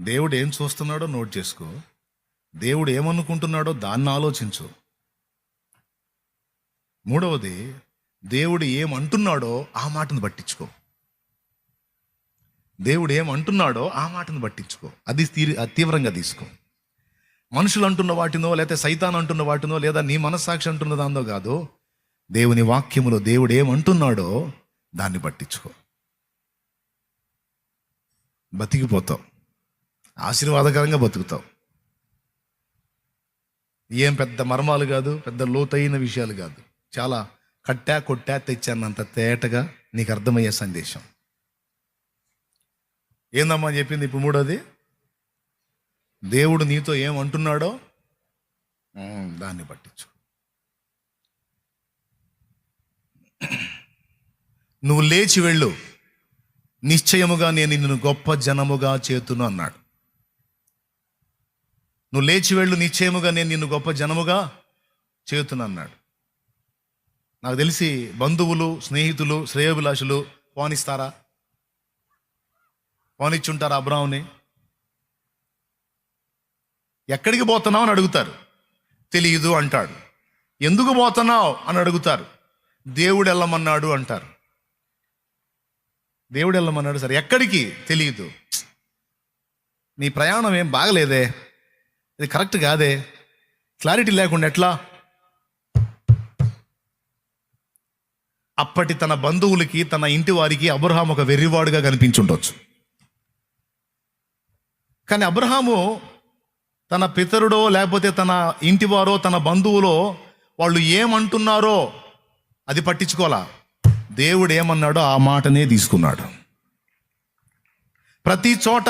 దేవుడు ఏం చూస్తున్నాడో నోట్ చేసుకో. దేవుడు ఏమనుకుంటున్నాడో దాన్ని ఆలోచించు. మూడవది దేవుడు ఏమంటున్నాడో ఆ మాటను పట్టించుకో. దేవుడు ఏమంటున్నాడో ఆ మాటను పట్టించుకో. అది తీరి అది తీవ్రంగా తీసుకో. మనుషులు అంటున్న వాటినో లేకపోతే సైతాన్ అంటున్న వాటినో లేదా నీ మనస్సాక్షి అంటున్న దాంతో కాదు దేవుని వాక్యములో దేవుడు ఏమంటున్నాడో దాన్ని పట్టించుకో. బతికిపోతావు ఆశీర్వాదకరంగా బతుకుతావు. ఏం పెద్ద మర్మాలు కాదు పెద్ద లోతైన విషయాలు కాదు. చాలా కట్టా కొట్టా తెచ్చానంత తేటగా నీకు అర్థమయ్యే సందేశం. ఏందమ్మా చెప్పింది ఇప్పుడు మూడోది? దేవుడు నీతో ఏమంటున్నాడో దాన్ని పట్టించు. నువ్వు లేచి వెళ్ళు. నిశ్చయముగా నేను నిన్ను గొప్ప జనముగా చేతును అన్నాడు. నువ్వు లేచి వెళ్ళు నిశ్చయముగా నేను నిన్ను గొప్ప జనముగా చేతునన్నాడు నాకు తెలిసి బంధువులు స్నేహితులు శ్రేయోభిలాషులు పోనిస్తారా? పోనిచ్చుంటారా అబ్రాహ్ని ఎక్కడికి పోతున్నావు అని అడుగుతారు. తెలియదు అంటాడు. ఎందుకు పోతున్నావు అని అడుగుతారు. దేవుడు వెళ్ళమన్నాడు అంటారు. దేవుడు వెళ్ళమన్నాడు సరే ఎక్కడికి? తెలియదు నీ ప్రయాణం ఏం బాగలేదే. ఇది కరెక్ట్ కాదే. క్లారిటీ లేకుండా ఎట్లా? అప్పటి తన బంధువులకి తన ఇంటి వారికి అబ్రహాం ఒక వెర్రివాడుగా కనిపించుండొచ్చు. కానీ అబ్రహాము తన పితరుడో లేకపోతే తన ఇంటివారో తన బంధువులో వాళ్ళు ఏమంటున్నారో అది పట్టించుకోలా దేవుడు ఏమన్నాడో ఆ మాటనే తీసుకున్నాడు. ప్రతి చోట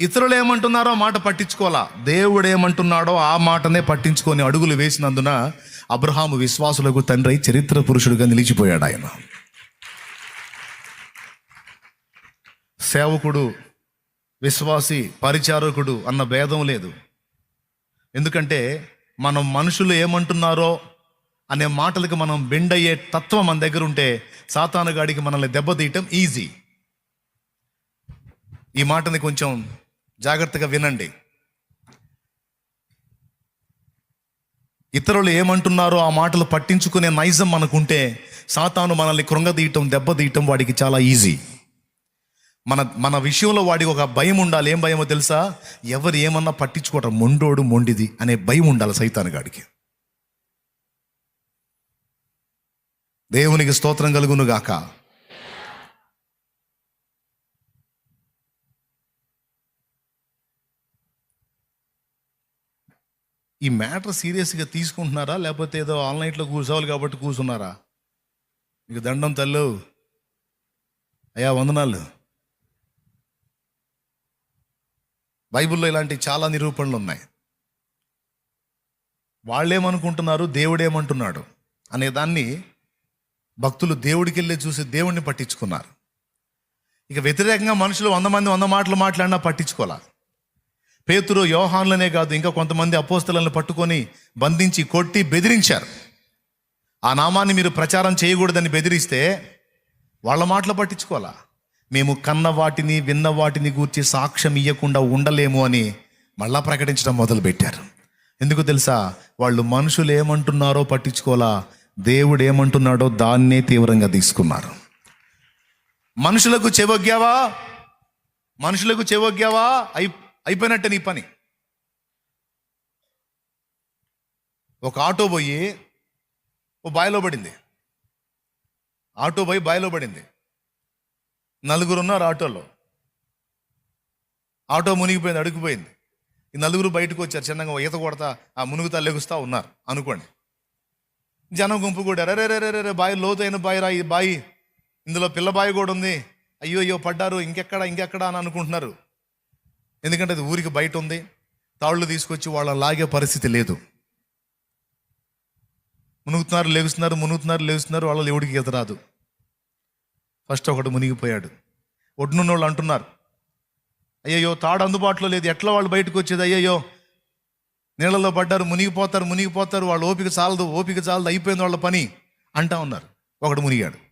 ఇతరులు ఏమంటున్నారో మాట పట్టించుకోవాలా? దేవుడు ఏమంటున్నాడో ఆ మాటనే పట్టించుకొని అడుగులు వేసినందున అబ్రహాము విశ్వాసులకు తండ్రి చరిత్ర పురుషుడిగా నిలిచిపోయాడు ఆయన. సేవకుడు విశ్వాసి పరిచారకుడు అన్న భేదం లేదు. ఎందుకంటే మనం మనుషులు ఏమంటున్నారో అనే మాటలకు మనం బెండ్ అయ్యే తత్వం మన దగ్గర ఉంటే సాతానుగాడికి మనల్ని దెబ్బతీయటం ఈజీ ఈ మాటని కొంచెం జాగ్రత్తగా వినండి. ఇతరులు ఏమంటున్నారో ఆ మాటలు పట్టించుకునే నైజం మనకుంటే సాతాను మనల్ని కృంగదీయటం దెబ్బతీయటం వాడికి చాలా ఈజీ. మన మన విషయంలో వాడికి ఒక భయం ఉండాలి. ఏం భయమో తెలుసా? ఎవరు ఏమన్నా పట్టించుకోవటం మొండోడు మొండిది అనే భయం ఉండాలి సైతాను గాడికి. దేవునికి స్తోత్రం కలుగును గాక ఈ మ్యాటర్ సీరియస్గా తీసుకుంటున్నారా? లేకపోతే ఏదో ఆన్లైన్లో కూర్చోవాలి కాబట్టి కూర్చున్నారా? మీకు దండం తల్లు. అయ్యా వందనాలు. బైబిల్లో ఇలాంటి చాలా నిరూపణలు ఉన్నాయి. వాళ్ళేమనుకుంటున్నారు? దేవుడేమంటున్నాడు? అనే దాన్ని భక్తులు దేవుడికి వెళ్ళి చూసి దేవుడిని పట్టించుకున్నారు. ఇక వ్యతిరేకంగా మనుషులు వంద మంది వంద మాటలు మాట్లాడినా పట్టించుకోవాలి పేతురు యోహాన్లనే కాదు ఇంకా కొంతమంది అపోస్తలను పట్టుకొని బంధించి కొట్టి బెదిరించారు. ఆ నామాన్ని మీరు ప్రచారం చేయకూడదని బెదిరిస్తే వాళ్ళ మాటలు పట్టించుకోవాలా? మేము కన్న వాటిని విన్న వాటిని గూర్చి సాక్ష్యం ఇవ్వకుండా ఉండలేము అని మళ్ళా ప్రకటించడం మొదలుపెట్టారు. ఎందుకు తెలుసా? వాళ్ళు మనుషులు ఏమంటున్నారో పట్టించుకోవాలా? దేవుడు ఏమంటున్నాడో దాన్నే తీవ్రంగా తీసుకున్నారు. మనుషులకు చెవొగ్గావా మనుషులకు చెవొగ్గావా అయి అయిపోయినట్టే నీ పని. ఒక ఆటో పోయి ఓ బాయిలో పడింది. ఆటో పోయి బాయిలో పడింది. నలుగురు ఉన్నారు ఆటోలో. ఆటో మునిగిపోయింది అడుగుపోయింది. ఈ నలుగురు బయటకు వచ్చారు చిన్నగా ఈత కొడతా ఆ మునుగుతా లెగుస్తా ఉన్నారు అనుకోండి. జనం గుంపు కూడా రే రే రే రే బాయి లోతైన బాయి రా ఈ బాయి. ఇందులో పిల్ల బాయి కూడా ఉంది. అయ్యో అయ్యో పడ్డారు ఇంకెక్కడ ఇంకెక్కడ అని అనుకుంటున్నారు. ఎందుకంటే అది ఊరికి బయట ఉంది. తాళ్ళు తీసుకొచ్చి వాళ్ళని లాగే పరిస్థితి లేదు. మునుగుతున్నారు లేగుస్తున్నారు మునుగుతున్నారు లేగుస్తున్నారు వాళ్ళ ఎవడికి ఈత రాదు. ఫస్ట్ ఒకడు మునిగిపోయాడు. ఒడ్డునున్న వాళ్ళు అంటున్నారు అయ్యయ్యో తాడు అందుబాటులో లేదు. ఎట్లా వాళ్ళు బయటకు వచ్చేది? అయ్యయ్యో నీళ్ళలో పడ్డారు మునిగిపోతారు మునిగిపోతారు వాళ్ళు ఓపిక చాలదు ఓపిక చాలదు అయిపోయింది వాళ్ళ పని అంటా ఉన్నారు. ఒకడు మునిగాడు.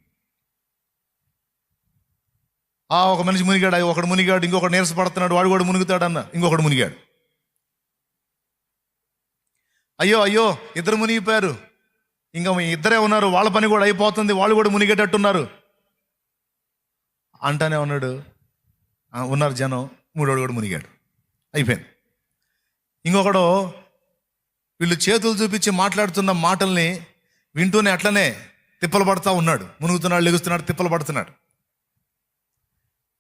ఆ ఒక మనిషి మునిగాడు ఒకడు మునిగాడు ఇంకొకడు నీరసపడుతున్నాడు వాడు కూడా మునుగుతాడు అన్న ఇంకొకడు మునిగాడు. అయ్యో అయ్యో ఇద్దరు మునిగిపోయారు. ఇంకా ఇద్దరే ఉన్నారు వాళ్ళ పని కూడా అయిపోతుంది వాళ్ళు కూడా మునిగేటట్టున్నారు. అంటానే ఉన్నాడు. ఉన్నారు జనం మూడోడు కూడా మునిగాడు. అయిపోయింది. ఇంకొకడు వీళ్ళు చేతులు చూపించి మాట్లాడుతున్న మాటల్ని వింటూనే అట్లనే తిప్పలు పడతా ఉన్నాడు. మునుగుతున్నాడు లెగుస్తున్నాడు తిప్పలు పడుతున్నాడు.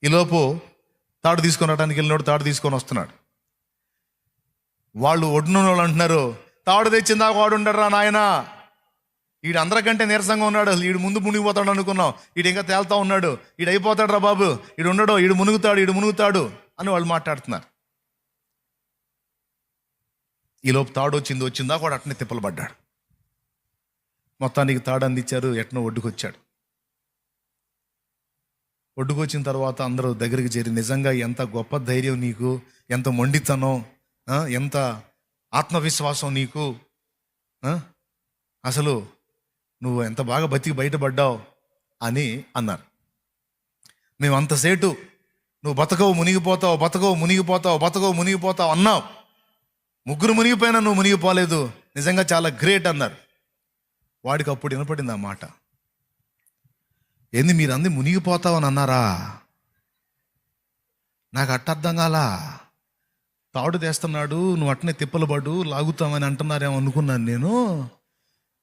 ఈలోపు తాడు తీసుకొని రావడానికి వెళ్ళినోడు తాడు తీసుకొని వస్తున్నాడు. వాళ్ళు ఒడ్డున వాళ్ళు అంటున్నారు తాడు తెచ్చిందాక వాడు ఉండరా నాయన. వీడు అందరికంటే నీరసంగా ఉన్నాడు అసలు ముందు మునిగిపోతాడు అనుకున్నాం. వీడు ఇంకా తేల్తా ఉన్నాడు. వీడు అయిపోతాడు రా బాబు. ఈడు ఉండడు ఈడు మునుగుతాడు ఈడు మునుగుతాడు అని వాళ్ళు మాట్లాడుతున్నారు. ఈలోపు తాడు వచ్చింది వచ్చిందా కూడా అట్నే తిప్పలు పడ్డాడు మొత్తానికి తాడు అందించారు ఎట్నో ఒడ్డుకొచ్చాడు. ఒడ్డుకొచ్చిన తర్వాత అందరూ దగ్గరికి చేరి నిజంగా ఎంత గొప్ప ధైర్యం నీకు? ఎంత మొండితనం? ఎంత ఆత్మవిశ్వాసం నీకు? అసలు నువ్వు ఎంత బాగా బతికి బయటపడ్డావు? అని అన్నారు. మేము అంతసేటు నువ్వు బతకవు మునిగిపోతావు బతకవు మునిగిపోతావు బతకవు మునిగిపోతావు అన్నావు. ముగ్గురు మునిగిపోయినా నువ్వు మునిగిపోలేదు. నిజంగా చాలా గ్రేట్ అన్నారు. వాడికి అప్పుడు వినపడింది ఆ మాట. ఏంది మీరు అంది మునిగిపోతావని అన్నారా? నాకు అట్ట అర్థం కాలా. తాడు తెస్తున్నాడు నువ్వు అట్నే తిప్పలు పడు లాగుతామని అంటున్నారేమో అనుకున్నాను నేను.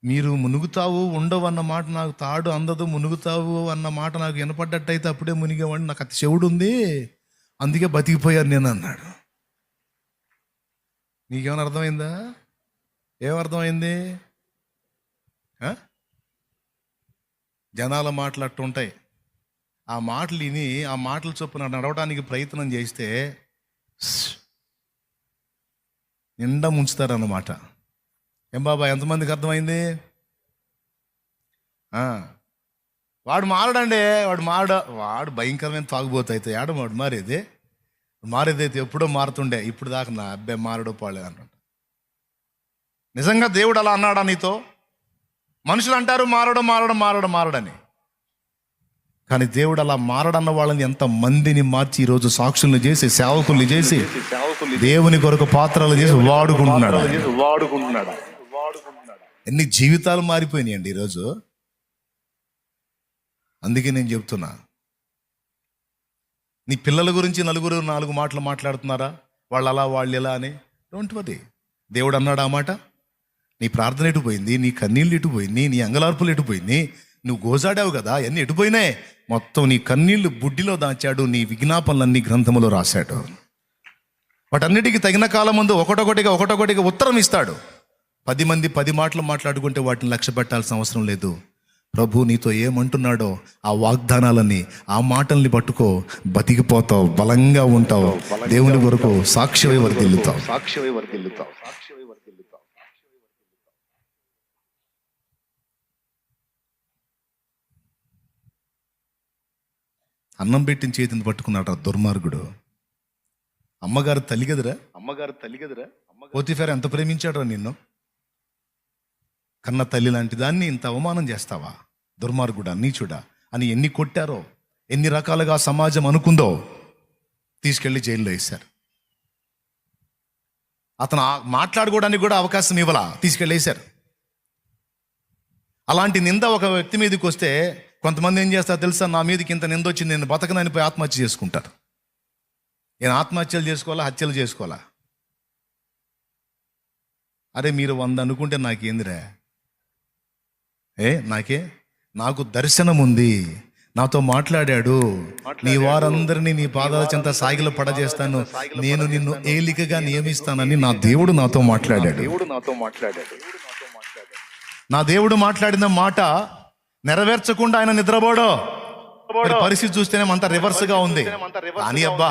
మీరు మునుగుతావు ఉండవు అన్న మాట నాకు తాడు అందదు మునుగుతావు అన్న మాట నాకు వినపడ్డట్టయితే అప్పుడే మునిగేవాడిని. నాకు అతి చెవుడు ఉంది అందుకే బతికిపోయాను నేను అన్నాడు. నీకేమైనా అర్థమైందా? ఏమర్థమైంది జనాల మాటలు అట్టుంటాయి ఆ మాటలు విని ఆ మాటలు చొప్పున నడవడానికి ప్రయత్నం చేస్తే నిండా ముంచుతారన్నమాట. ఏం బాబా ఎంతమందికి అర్థమైంది? వాడు మారడండి వాడు మారడ వాడు భయంకరమైన తాగుబోతు అయితే ఏడ వాడు మారేది? మారేదైతే ఎప్పుడో మారుతుండే ఇప్పుడు దాకా నా అబ్బాయి మారడో పాలేదు అన్నాడు నిజంగా దేవుడు అలా అన్నాడా నీతో? మనుషులు అంటారు మారడం మారడం మారడం మారడని. కానీ దేవుడు అలా మారడన్న వాళ్ళని ఎంత మందిని మార్చి ఈరోజు సాక్షుల్ని చేసి సేవకుల్ని చేసి దేవుని కొరకు పాత్రలు చేసి వాడుకుంటున్నాడు. ఎన్ని జీవితాలు మారిపోయినాయండి ఈరోజు. అందుకే నేను చెప్తున్నా. నీ పిల్లల గురించి నలుగురు నాలుగు మాటలు మాట్లాడుతున్నారా? వాళ్ళు అలా వాళ్ళు ఎలా అని. డోంట్ వరీ దేవుడు అన్నాడు ఆ మాట? నీ ప్రార్థన ఎటుపోయింది నీ కన్నీళ్ళు ఎటుపోయింది నీ అంగలార్పులు ఎటుపోయింది నువ్వు గోజాడావు కదా? అన్నీ ఎటుపోయినాయి మొత్తం నీ కన్నీళ్ళు బుడ్డిలో దాచాడు నీ విజ్ఞాపనలన్నీ గ్రంథములో రాశాడు. వాటన్నిటికీ తగిన కాలం ముందు ఒకటొకటిగా ఒకటొకటిగా ఉత్తరం ఇస్తాడు. పది మంది పది మాటలు మాట్లాడుకుంటే వాటిని లక్ష్య పెట్టాల్సిన అవసరం లేదు. ప్రభు నీతో ఏమంటున్నాడో ఆ వాగ్దానాలని ఆ మాటల్ని పట్టుకో బతికిపోతావు బలంగా ఉంటావు. దేవుని కొరకు సాక్ష్యమై వర్దిల్లుతావు. సాక్ష్యమై వర్దిల్లుతావు. అన్నం పెట్టిన చేతిని పట్టుకున్నాడు ఆ దుర్మార్గుడు. అమ్మగారు తల్లి కదరా అమ్మగారు తల్లి కదరా పోతిఫేర ఎంత ప్రేమించాడో నిన్ను? కన్న తల్లి లాంటి దాన్ని ఇంత అవమానం చేస్తావా? దుర్మార్గుడా నీచుడా అని ఎన్ని కొట్టారో ఎన్ని రకాలుగా సమాజం అనుకుందో తీసుకెళ్ళి జైల్లో వేశారు. అతను మాట్లాడుకోవడానికి కూడా అవకాశం ఇవ్వలా? తీసుకెళ్ళేశారు అలాంటి నింద ఒక వ్యక్తి మీదకి వస్తే కొంతమంది ఏం చేస్తారు తెలుసా? నా మీదకి ఇంత నింద వచ్చింది నేను బతకనని పోయి ఆత్మహత్య చేసుకుంటారు. నేను ఆత్మహత్యలు చేసుకోవాలా హత్యలు చేసుకోవాలా? అరే మీరు వంద అనుకుంటే నాకేందిరా? ఏ నాకే? నాకు దర్శనం ఉంది నాతో మాట్లాడాడు. నీ వారందరినీ నీ పాదాల చెంత సాగిల పడజేస్తాను. నేను నిన్ను ఏలికగా నియమిస్తానని నా దేవుడు నాతో మాట్లాడాడు. దేవుడు నాతో మాట్లాడాడు. నా దేవుడు మాట్లాడిన మాట నెరవేర్చకుండా ఆయన నిద్రపోడో? పరిస్థితి చూస్తేనే అంత రివర్స్గా ఉంది. అని అబ్బా.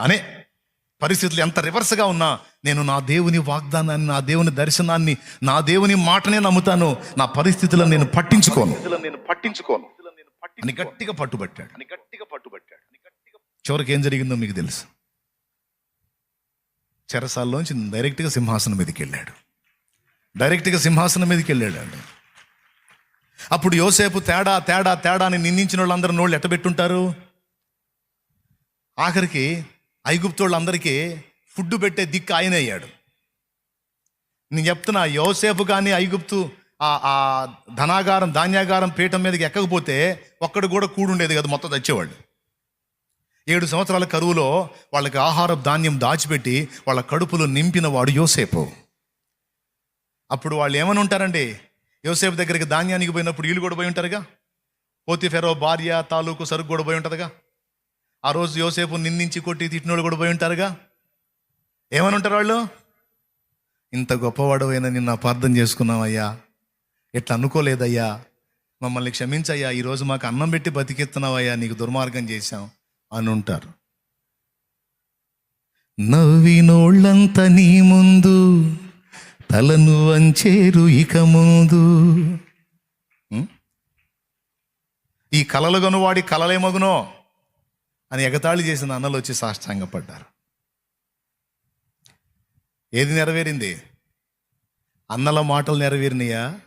అని పరిస్థితులు ఎంత రివర్స్గా ఉన్నా నేను నా దేవుని వాగ్దానాన్ని నా దేవుని దర్శనాన్ని నా దేవుని మాటనే నమ్ముతాను. నా పరిస్థితులను నేను పట్టించుకోను. నేను పట్టించుకోను. అని గట్టిగా పట్టుబట్టాడు. అని గట్టిగా పట్టుబట్టాడు. చివరికి ఏం జరిగిందో మీకు తెలుసు. చెరసాల్లోంచి డైరెక్ట్గా సింహాసనం మీదకి వెళ్ళాడు. డైరెక్ట్గా సింహాసనం మీదకి వెళ్ళాడు అండి అప్పుడు యోసేపు తేడా తేడా తేడా అని నిందించిన వాళ్ళందరూ నోళ్ళు ఎట్టబెట్టుంటారు? ఆఖరికి ఐగుప్తోళ్ళందరికీ ఫుడ్ పెట్టే దిక్కు ఆయన అయ్యాడు. నేను చెప్తున్నా యోసేపు కానీ ఐగుప్తు ఆ ఆ ధనాగారం ధాన్యాగారం పీఠం మీదకి ఎక్కకపోతే ఒక్కడు కూడా కూడుండేది కదా మొత్తం తెచ్చేవాళ్ళు ఏడు సంవత్సరాల కరువులో వాళ్ళకి ఆహార ధాన్యం దాచిపెట్టి వాళ్ళ కడుపులో నింపిన వాడు యోసేపు. అప్పుడు వాళ్ళు ఏమని ఉంటారండి యోసేపు దగ్గరికి ధాన్యానికి పోయినప్పుడు వీళ్ళు కూడా పోయి ఉంటారుగా? పోతిఫెరో భార్య తాలూకు సరుకు కూడా పోయి ఉంటుందిగా? ఆ రోజు యోసేపు నిందించి కొట్టి తిట్టినోళ్ళు కూడా పోయి ఉంటారుగా? ఏమని ఉంటారు వాళ్ళు? ఇంత గొప్పవాడవైనా నిన్ను అపార్థం చేసుకున్నావయ్యా. ఎట్లా అనుకోలేదయ్యా? మమ్మల్ని క్షమించయ్యా. ఈరోజు మాకు అన్నం పెట్టి బతికెత్తున్నావయ్యా నీకు దుర్మార్గం చేశాం అని ఉంటారు. నవ్వినోళ్ళంత నీ ముందు తలను వంచేరు ఇక ముందు. ఈ కలలు గనువాడి కలలేమగునో అని ఎగతాళి చేసిన అన్నలు వచ్చి సాష్టాంగపడ్డారు. ఏది నెరవేరింది? అన్నల మాటలు నెరవేరినాయా?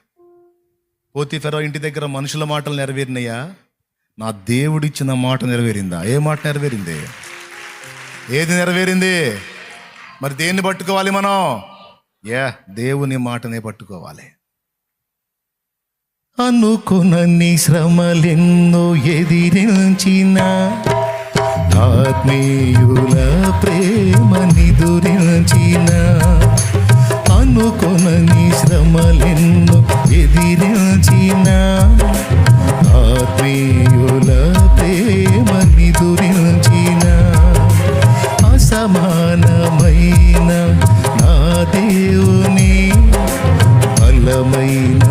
పోతిఫెరో ఇంటి దగ్గర మనుషుల మాటలు నెరవేరినాయా? నా దేవుడిచ్చిన మాట నెరవేరిందా? ఏ మాట నెరవేరింది? ఏది నెరవేరింది? మరి దేన్ని పట్టుకోవాలి మనం? యా దేవుని మాటనే పట్టుకోవాలి. అనుకునన్ని శ్రమలెన్నో ఎదిరించిన ఆత్మీయుల ప్రేమ దురించిన అనుకునని శ్రమలెన్నో ఎదిరించిన ఆత్మీయుల ప్రేమ main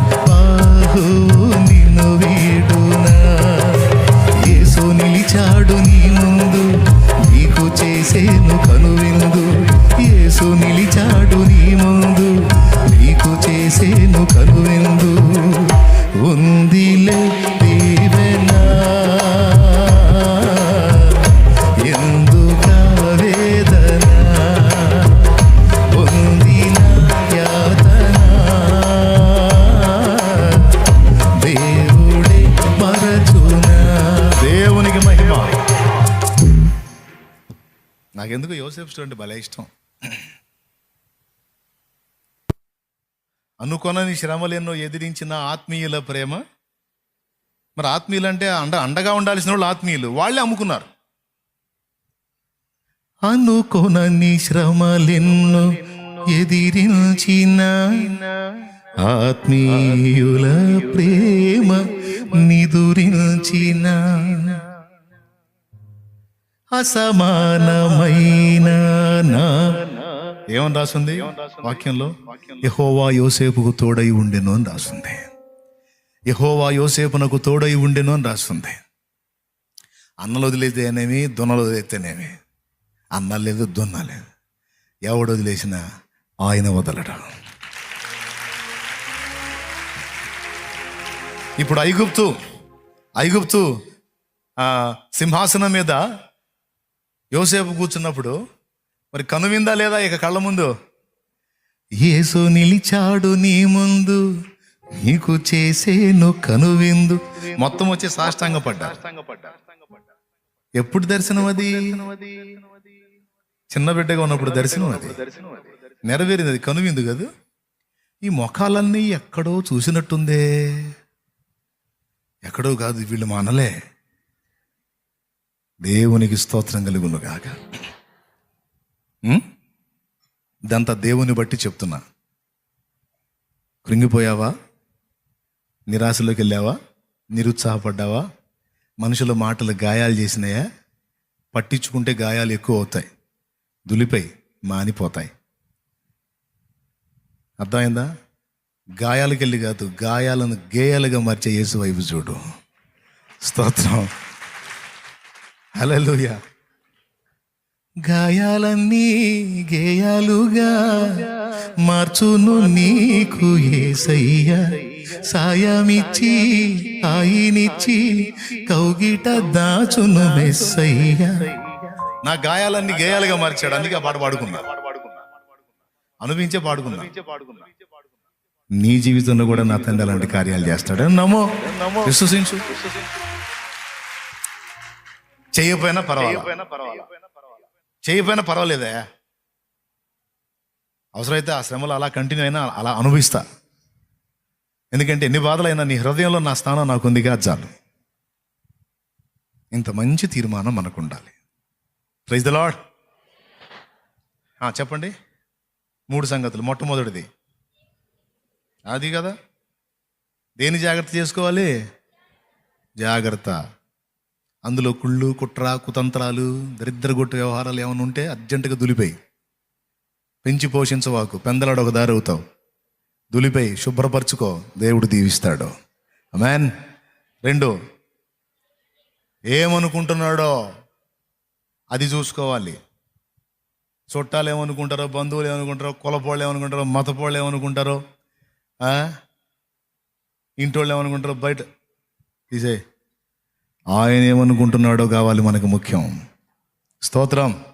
నాకెందుకు యోసేఫ్ అంటే భలే ఇష్టం. అనుకొనని శ్రమలెన్నో ఎదిరించిన ఆత్మీయుల ప్రేమ? మరి ఆత్మీయులు అంటే అండ అండగా ఉండాల్సిన వాళ్ళు ఆత్మీయులు వాళ్ళే అమ్ముకున్నారు. అనుకోనని శ్రమలెన్నో ఎదిరించిన ఆత్మీయుల ప్రేమ నిదురించిన అసమానమైన నా. ఏమని రాసింది? వాక్యంలో? యహోవా యోసేపుకు తోడై ఉండెను అని రాస్తుంది యహోవా యోసేపునకు తోడై ఉండెను అని రాస్తుంది అన్నలు వదిలేతేనేమి దున్నలు వదిలేతేనేమి? అన్న లేదు దున్న లేదు. ఎవడు వదిలేసినా ఆయన వదలడు. ఇప్పుడు ఐగుప్తు ఐగుప్తు ఆ, సింహాసనం మీద యోసేపు కూర్చున్నప్పుడు మరి కనువిందా లేదా ఇక కళ్ళ ముందు? ఏసు నిలిచాడు నీ ముందు నీకు చేసేను కనువిందు మొత్తం వచ్చి సాష్టాంగ పడ్డా ఎప్పుడు దర్శనం అది? చిన్న బిడ్డగా ఉన్నప్పుడు దర్శనం అది. నెరవేరింది అది కనువిందు కదా? ఈ మొఖాలన్నీ ఎక్కడో చూసినట్టుందే. ఎక్కడో కాదు వీళ్ళు మనలే. దేవునికి స్తోత్రం కలుగును గాక? ఇదంతా దేవుని బట్టి చెప్తున్నా. కృంగిపోయావా? నిరాశలోకి వెళ్ళావా? నిరుత్సాహపడ్డావా? మనుషుల మాటలు గాయాలు చేసినాయా? పట్టించుకుంటే గాయాలు ఎక్కువ అవుతాయి. దులిపై మానిపోతాయి. అర్థమైందా? గాయాలకు వెళ్ళి కాదు గాయాలను గేయాలుగా మార్చే యేసు వైపు చూడు. స్తోత్రం. హల్లెలూయ. గాయాలన్నీ గేయాలుగా మార్చును నీకు ఏసయ్య. సాయమిచ్చి ఆయినిచ్చి కౌగిట దాచును మెస్సయ్య. నా గాయాలన్నీ గేయాలుగా మార్చాడు అందుకే ఆ పాట పాడుకున్నా. అనుభవించే పాడుకున్నా. నీ జీవితంలో కూడా నా తండ్రి అలాంటి కార్యాలు చేస్తాడు. నమ్మో విశ్వసించు. చేయకపోయినా పర్వాలేదు చేయకపోయినా పర్వాలేదు చేయకపోయినా పర్వాలేదే? అవసరమైతే ఆ శ్రమలు అలా కంటిన్యూ అయినా అలా అనుభవిస్తా. ఎందుకంటే ఎన్ని బాధలైనా నీ హృదయంలో నా స్థానం నాకు ఉందిగా చాలు. ఇంత మంచి తీర్మానం మనకు ఉండాలి ప్రైజ్ ద లాడ్ చెప్పండి. మూడు సంగతులు. మొట్టమొదటిది. అది కదా? దేని జాగ్రత్త చేసుకోవాలి? జాగ్రత్త. అందులో కుళ్ళు కుట్ర కుతంత్రాలు దరిద్రగొట్టు వ్యవహారాలు ఏమైనా ఉంటే అర్జెంటుగా దులిపోయి. పెంచి పోషించవాకు. పెందలాడు ఒక దారి అవుతావు. దులిపై శుభ్రపరచుకో. దేవుడు దీవిస్తాడు. మ్యాన్ రెండు. ఏమనుకుంటున్నాడో అది చూసుకోవాలి. చుట్టాలు ఏమనుకుంటారో బంధువులు ఏమనుకుంటారో కులపోళ్ళు ఏమనుకుంటారో మతపోళ్ళు ఏమనుకుంటారో ఇంటి ఇంటోళ్ళు ఏమనుకుంటారో బయట. తీసే ఆయన ఏమనుకుంటున్నాడో కావాలి మనకు ముఖ్యం. స్తోత్రం.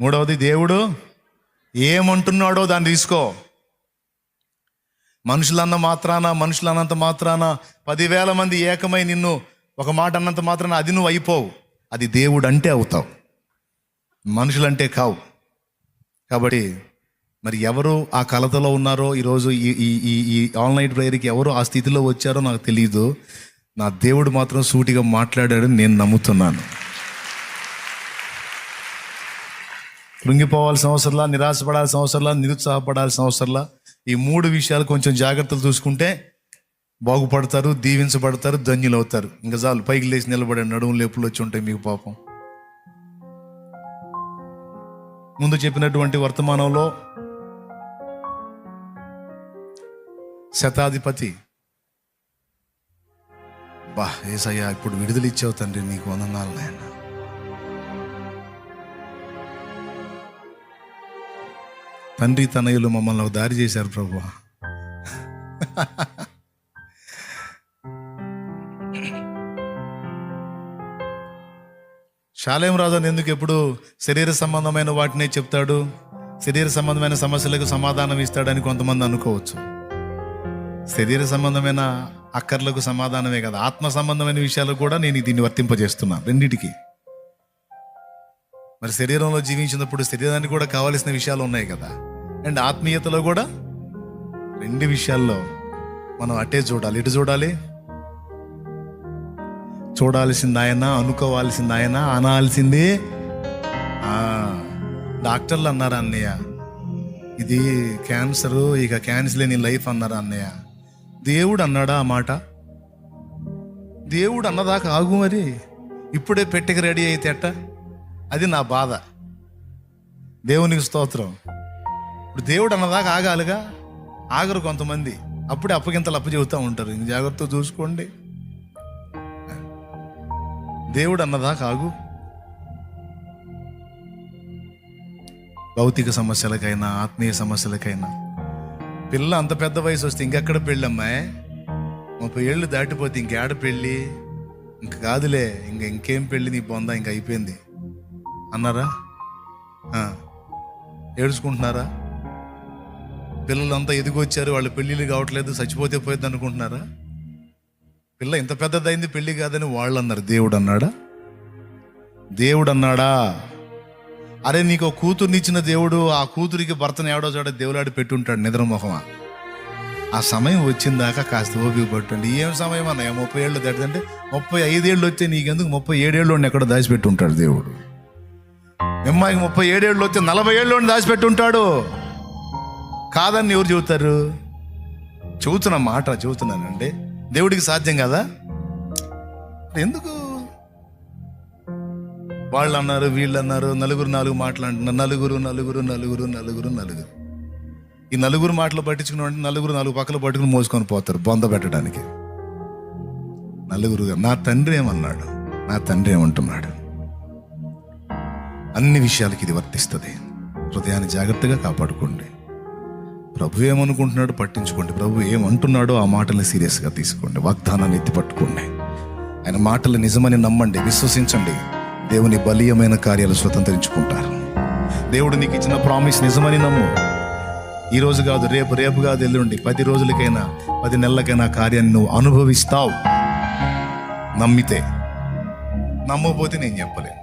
మూడవది దేవుడు ఏమంటున్నాడో దాన్ని తీసుకో. మనుషులన్న మాత్రాన మనుషులన్నంత మాత్రాన పదివేల మంది ఏకమై నిన్ను ఒక మాట అన్నంత మాత్రాన అది నువ్వు అయిపోవు. అది దేవుడు అంటే అవుతావు. మనుషులంటే కావు. కాబట్టి మరి ఎవరు ఆ కలతలో ఉన్నారో ఈరోజు ఈ ఈ ఈ ఈ ఆన్లైన్ ప్రేయర్కి ఎవరు ఆ స్థితిలో వచ్చారో నాకు తెలియదు నా దేవుడు మాత్రం సూటిగా మాట్లాడాడని నేను నమ్ముతున్నాను. కృంగిపోవాల్సిన అవసరంలా నిరాశపడాల్సిన అవసరంలా నిరుత్సాహపడాల్సిన అవసరంలా ఈ మూడు విషయాలు కొంచెం జాగ్రత్తలు చూసుకుంటే బాగుపడతారు దీవించబడతారు ధన్యులు అవుతారు ఇంకా చాలు పైకి లేచి నిలబడే నడుము లేపులు వచ్చి ఉంటాయి మీకు పాపం. ముందు చెప్పినటువంటి వర్తమానంలో శతాధిపతి బా ఏసయ్యా ఇప్పుడు విడుదలిచ్చావు తండ్రి నీకు వందనాలు నాయన. తండ్రి తనయులు మమ్మల్ని ఒక దారి చేశారు ప్రభు శాలేం రాజు ఎందుకు ఎప్పుడు శరీర సంబంధమైన వాటినే చెప్తాడు? శరీర సంబంధమైన సమస్యలకు సమాధానం ఇస్తాడని కొంతమంది అనుకోవచ్చు. శరీర సంబంధమైన అక్కర్లకు సమాధానమే కదా. ఆత్మ సంబంధమైన విషయాలు కూడా నేను దీన్ని వర్తింపజేస్తున్నాను రెండింటికి. మరి శరీరంలో జీవించినప్పుడు శరీరానికి కూడా కావలసిన విషయాలు ఉన్నాయి కదా. అండ్ ఆత్మీయతలో కూడా రెండు విషయాల్లో మనం అటే చూడాలి. ఇటు చూడాలి? చూడాల్సింది ఆయన అనుకోవాల్సింది ఆయన అనాల్సింది. డాక్టర్లు అన్నారు అన్నయ్య? ఇది క్యాన్సరు ఇక క్యాన్సర్ లేని లైఫ్ అన్నారు అన్నయ్య? దేవుడు అన్నాడా ఆ మాట? దేవుడు అన్నదాకా ఆగు మరి. ఇప్పుడే పెట్టెకి రెడీ అయితే అట్ట అది నా బాధ. దేవునికి స్తోత్రం. ఇప్పుడు దేవుడు అన్నదాకా ఆగాలిగా? ఆగరు కొంతమంది. అప్పుడే అప్పగింతలు అప్పచెబుతూ ఉంటారు. ఇంక జాగ్రత్త చూసుకోండి. దేవుడు అన్నదాకా ఆగు. భౌతిక సమస్యలకైనా ఆత్మీయ సమస్యలకైనా పిల్ల అంత పెద్ద వయసు వస్తే ఇంకెక్కడ పెళ్ళమ్మాయి ముప్పై ఏళ్ళు దాటిపోతే ఇంకేడ పెళ్ళి? ఇంక కాదులే ఇంక ఇంకేం పెళ్ళి నీ పొందా ఇంక అయిపోయింది. అన్నారా? ఏడుచుకుంటున్నారా? పిల్లలంతా ఎదిగొచ్చారు వాళ్ళ పెళ్ళిళ్ళు కావట్లేదు చచ్చిపోతే పోయింది అనుకుంటున్నారా పిల్ల ఇంత పెద్దదైంది పెళ్ళి కాదని వాళ్ళు అన్నారు దేవుడు అన్నాడా? దేవుడు అన్నాడా? అరే నీకు ఒక కూతుర్నిచ్చిన దేవుడు ఆ కూతురికి భర్తను ఎవడో చోట దేవులాడి పెట్టుంటాడు నిద్రమొహమా ఆ సమయం వచ్చిందాకా కాస్త ఓపిక పట్టండి. ఏం సమయం అన్న? ముప్పై ఏళ్ళు దాటిదంటే ముప్పై ఐదేళ్ళు వచ్చే నీకెందుకు ముప్పై ఏడేళ్ళు ఎక్కడ దాచిపెట్టి ఉంటాడు దేవుడు. అమ్మాయికి ముప్పై ఏడేళ్ళు వచ్చే నలభై ఏళ్ళు దాచిపెట్టి ఉంటాడు కాదని ఎవరు చెబుతారు? చెబుతున్న మాట చెబుతున్నానండి. దేవుడికి సాధ్యం కదా? ఎందుకు? వాళ్ళు అన్నారు వీళ్ళు అన్నారు నలుగురు నాలుగు మాట్లాడుతున్నారు నలుగురు నలుగురు నలుగురు నలుగురు నలుగురు. ఈ నలుగురు మాటలు పట్టించుకున్న నలుగురు నాలుగు పక్కలు పట్టుకుని మోసుకొని పోతారు బొంద పెట్టడానికి. నలుగురు నా తండ్రి ఏమన్నాడు? నా తండ్రి ఏమంటున్నాడు? అన్ని విషయాలకి ఇది వర్తిస్తుంది. హృదయాన్ని జాగ్రత్తగా కాపాడుకోండి. ప్రభు ఏమనుకుంటున్నాడు పట్టించుకోండి. ప్రభు ఏమంటున్నాడో ఆ మాటల్ని సీరియస్గా తీసుకోండి. వాగ్దానాన్ని ఎత్తి పట్టుకోండి ఆయన మాటలు నిజమని నమ్మండి విశ్వసించండి. దేవుని బలీయమైన కార్యాలు స్వతంత్రించుకుంటారు. దేవుడు నీకు ఇచ్చిన ప్రామిస్ నిజమని నమ్ము. ఈరోజు కాదు రేపు రేపు కాదు ఎల్లుండి పది రోజులకైనా పది నెలలకైనా కార్యాన్ని నువ్వు అనుభవిస్తావు. నమ్మితే నమ్మకపోతే నేను చెప్పలేను.